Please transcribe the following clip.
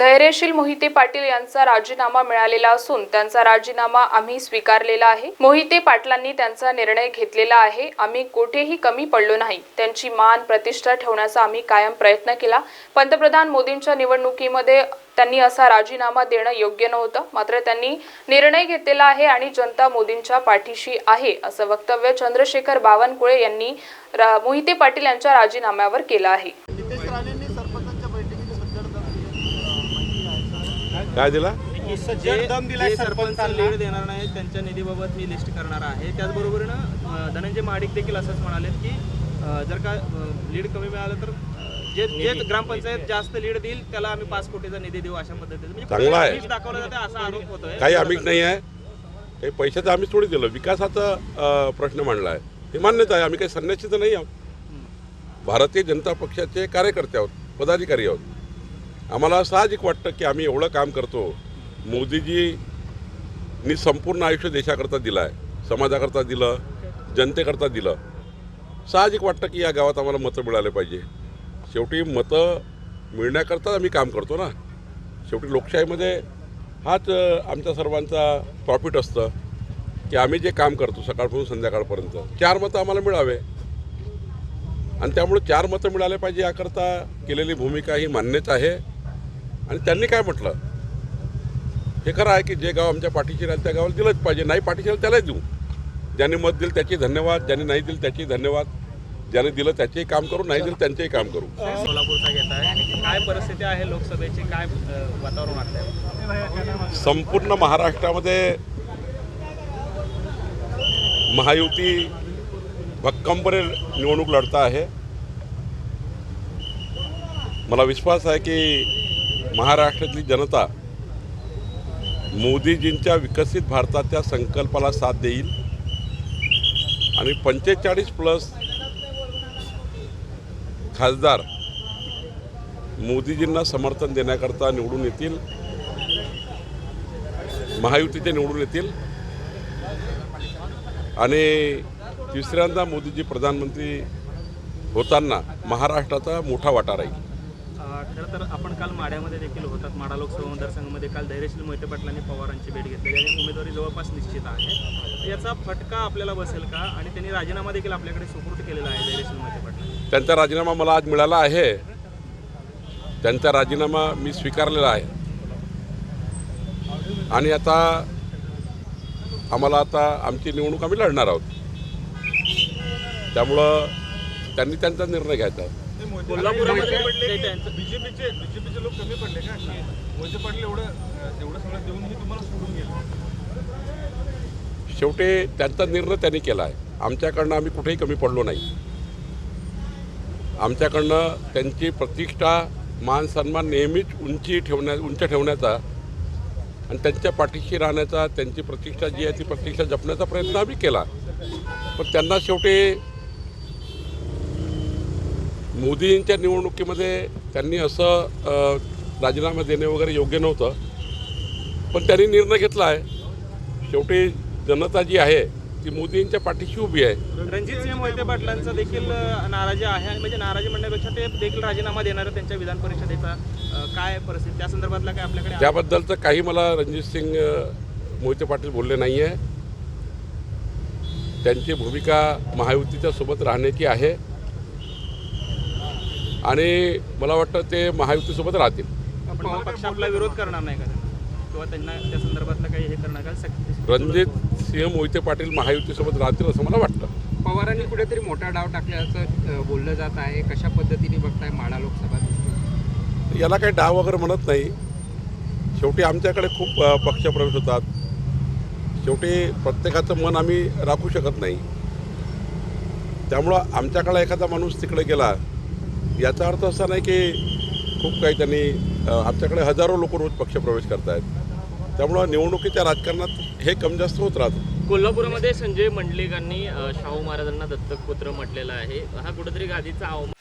धैर्यशील मोहिते पाटील यांचा राजीनामा मिळालेला असून त्यांचा राजीनामा आम्ही स्वीकारलेला आहे. मोहिते पाटलांनी त्यांचा निर्णय घेतलेला आहे. आम्ही कुठेही कमी पडलो नाही. त्यांची मान प्रतिष्ठा ठेवण्याचा आम्ही कायम प्रयत्न केला. पंतप्रधान मोदींच्या निवडणुकीमध्ये त्यांनी असा राजीनामा देणं योग्य नव्हतं. मात्र त्यांनी निर्णय घेतलेला आहे आणि जनता मोदींच्या पाठीशी आहे असं वक्तव्य चंद्रशेखर बावनकुळे यांनी रा- मोहिते पाटील यांच्या राजीनाम्यावर केलं आहे. काय दिला? सरपंचांना. लीड देणार नाही त्यांच्या निधीबाबत मी लिस्ट करणार आहे. त्याचबरोबरीनं धनंजय महाडिक देखील असंच म्हणालेत की जर का लीड कमी मिळालं तर जे जे ग्रामपंचायत जास्त लीड देईल त्याला आम्ही पाच कोटीचा निधी देऊ अशा पद्धतीने. म्हणजे चांगलं आहे. दाखवलं जाते असा आरोप होतोय. काही आमिष नाही आहे. काही पैशाचं आम्ही थोडी दिलं. विकासाचा प्रश्न मांडला आहे हे मान्यता आहे. आम्ही काही संन्यासी तर नाही आहोत. भारतीय जनता पक्षाचे कार्यकर्ते आहोत पदाधिकारी आहोत. आम्हाला साहजिक वाटतं की आम्ही एवढं काम करतो. मोदीजीनी संपूर्ण आयुष्य देशाकरता दिलं आहे समाजाकरता दिलं जनतेकरता दिलं. साहजिक वाटतं की या गावात आम्हाला मतं मिळाले पाहिजे. शेवटी मतं मिळण्याकरता आम्ही काम करतो ना. शेवटी लोकशाहीमध्ये हाच आमच्या सर्वांचा प्रॉफिट असतं की आम्ही जे काम करतो सकाळपासून संध्याकाळपर्यंत चार मतं आम्हाला मिळावे. आणि त्यामुळे चार मतं मिळाले पाहिजे याकरता केलेली भूमिका ही मान्यच आहे. आणि त्यांनी काय म्हटलं? हे खरं आहे की जे गाव आमच्या पाठीशी राहील त्या गावाला दिलंच पाहिजे. नाही पाठीशी राहील त्यालाच देऊ. ज्यांनी मत दिलं त्याचे धन्यवाद. ज्यांनी नाही दिलं त्याचे धन्यवाद. ज्याने दिलं त्याचेही काम करू. नाही दिलं त्यांचेही काम करू. सोलापूरचा घेत आहे. काय परिस्थिती आहे लोकसभेची? काय वातावरण संपूर्ण महाराष्ट्रामध्ये महायुती भक्कमपणे निवडणूक लढता आहे. मला विश्वास आहे की महाराष्ट्रातली जनता मोदीजींच्या विकसित भारताच्या संकल्पाला साथ देईल आणि पंचेचाळीस प्लस खासदार मोदीजींना समर्थन देण्याकरता निवडून येतील महायुतीचे निवडून येतील. आणि तिसऱ्यांदा मोदीजी प्रधानमंत्री होताना महाराष्ट्राचा मोठा वाटा राहील. खरं तर आपण काल माड्यामध्ये देखील होतात. माडा लोकसभा मतदारसंघामध्ये काल धैर्यशील मोहिते पाटलांनी पवारांची भेट घेतली आणि उमेदवारी जवळपास निश्चित आहे. याचा फटका आपल्याला बसेल का? आणि त्यांनी राजीनामा देखील आपल्याकडे सुपूर्द केलेला आहे धैर्यशील मोहिते पाटला त्यांचा राजीनामा मला आज मिळाला आहे. त्यांचा राजीनामा मी स्वीकारलेला आहे. आणि आता आम्हाला आता आमची निवडणूक आम्ही लढणार आहोत. त्यामुळं त्यांनी त्यांचा निर्णय घ्यायचा कोल्हापुरामध्ये बीजेपीचे बीजेपीचे लोक कमी पडले का? मोहिते पाटील एवढं एवढं सगळं देऊनही तुम्हाला सोडून गेलं. शेवटी त्यांचा निर्णय त्यांनी केला आहे. आमच्याकडनं आम्ही कुठेही कमी पडलो नाही. आमच्याकडनं त्यांची प्रतिष्ठा मान सन्मान नेहमीच उंची ठेवण्या उंच ठेवण्याचा आणि त्यांच्या पाठीशी राहण्याचा त्यांची प्रतिष्ठा जी आहे ती प्रतिष्ठा जपण्याचा प्रयत्न आम्ही केला. पण त्यांना शेवटी मोदींच्या निवडणुकीमध्ये त्यांनी असं राजीनामा देणे वगैरे योग्य नव्हतं. पण त्यांनी निर्णय घेतला आहे. शेवटी जनता जी आहे ती मोदींच्या पाठीशी उभी आहे. रणजित सिंह मोहिते पाटलांचा देखील नाराजी आहे आणि म्हणजे नाराजी म्हणण्यापेक्षा ते देखील राजीनामा देणार त्यांच्या विधान परिषदेचा काय परिस्थिती त्या संदर्भातला काय आपल्याकडे? त्याबद्दलचं काही मला रणजित सिंग मोहिते पाटील बोलले नाही आहे त्यांची भूमिका महायुतीच्या सोबत राहण्याची आहे. आणि मला वाटतं ते महायुतीसोबत राहतील. पक्ष आपला विरोध करणार नाही का? किंवा त्यांना त्या संदर्भातलं काही हे करणार का? रणजित सिंह मोहिते पाटील महायुतीसोबत राहतील असं मला वाटतं. पवारांनी कुठेतरी मोठा डाव टाकल्याचं बोललं जात आहे. कशा पद्धतीने बघताय माडा लोकसभा याला काही डाव वगैरे म्हणत नाही. शेवटी आमच्याकडे खूप पक्षप्रवेश होतात. शेवटी प्रत्येकाचं मन आम्ही राखू शकत नाही. त्यामुळं आमच्याकडे एखादा माणूस तिकडे गेला याचा अर्थ असा नाही की खूप काही त्यांनी आमच्याकडे हजारो लोक रोज पक्षप्रवेश करत आहेत त्यामुळं निवडणुकीच्या राजकारणात हे कम जास्त होत राहतं. कोल्हापूरमध्ये संजय मंडलिकांनी शाहू महाराजांना दत्तक पुत्र आहे. हा कुठेतरी गादीचा अवमान